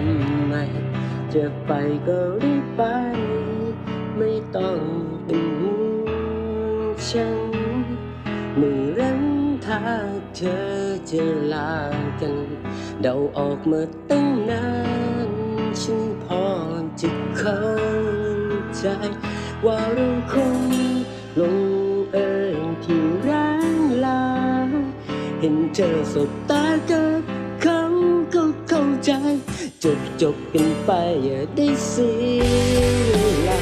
ำตาเป็นทำไม จะไปก็รีบไป ไม่ต้องเป็นห่วงฉันเมื่อรันถ้าเธอจะลากัน เดาออกมาตั้งนาน ฉันพอจะเข้าใจ ว่าเราคงลงเอยที่ร้างลา เห็นเธอสบตากับ เขาก็เข้าใจ จบจบกันไปอย่าได้เสียเวลา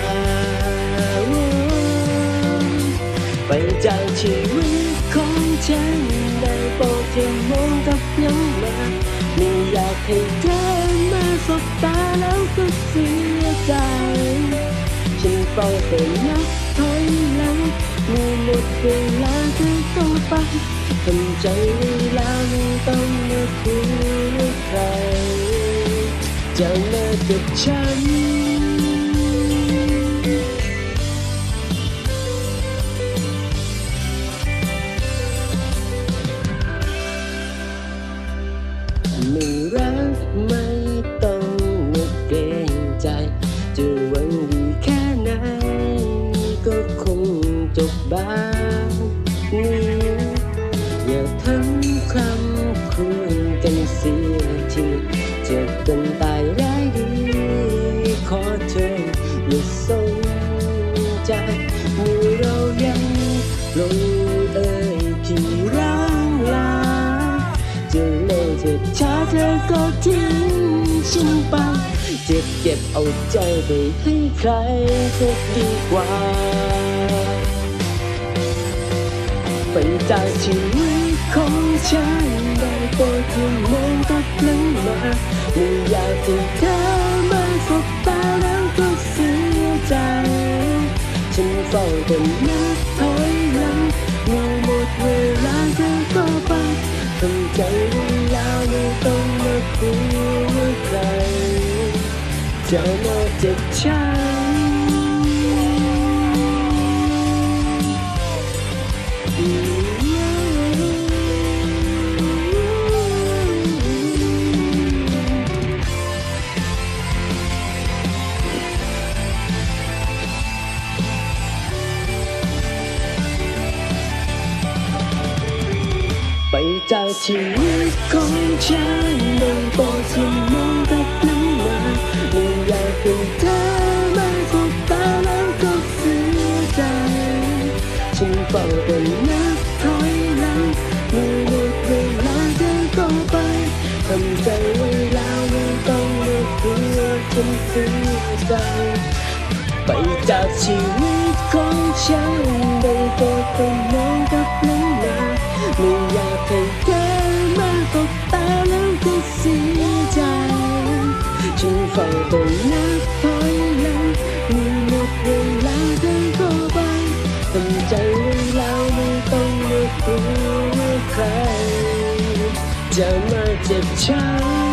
ไปจากชีวิตของฉันได้โปรดอย่ามองกับยังมาไม่อยากให้เธ เฝ้าแต่นับถอยหลังเมื่อหมดเวลาเธอต้องไปทำใจเวลาไม่ต้องมาคุยกับใครจะมาเก็บฉัน เธอก็ทิ้งฉันไป เจ็บเก็บเอาใจไปให้ใครก็ดีกว่า ไปจากชีวิตของฉันได้โปรดอย่ามองกลับหลังมาไม่อยากให้เธอมาสบตาแล้วก็เสียใจ ฉันเฝ้าแต่นับถอ จะมาจ็บช้ำไปจากชีวิตของฉันไม่โปรดอย่ามอง ฉันเสียใจไปจากชีวิตของฉันได้โปรดไปมองกับหลังมาไม่อยากให้เธอมาตกตาแล้วก็เสียใจฉันเฝ้าแต่นับถอยหลังเมื่อหมดเวลาเธอก็ไปทำใจไว้แล้วไม่ต้องมาคุยกับใครจะมาเจ็บช้ำ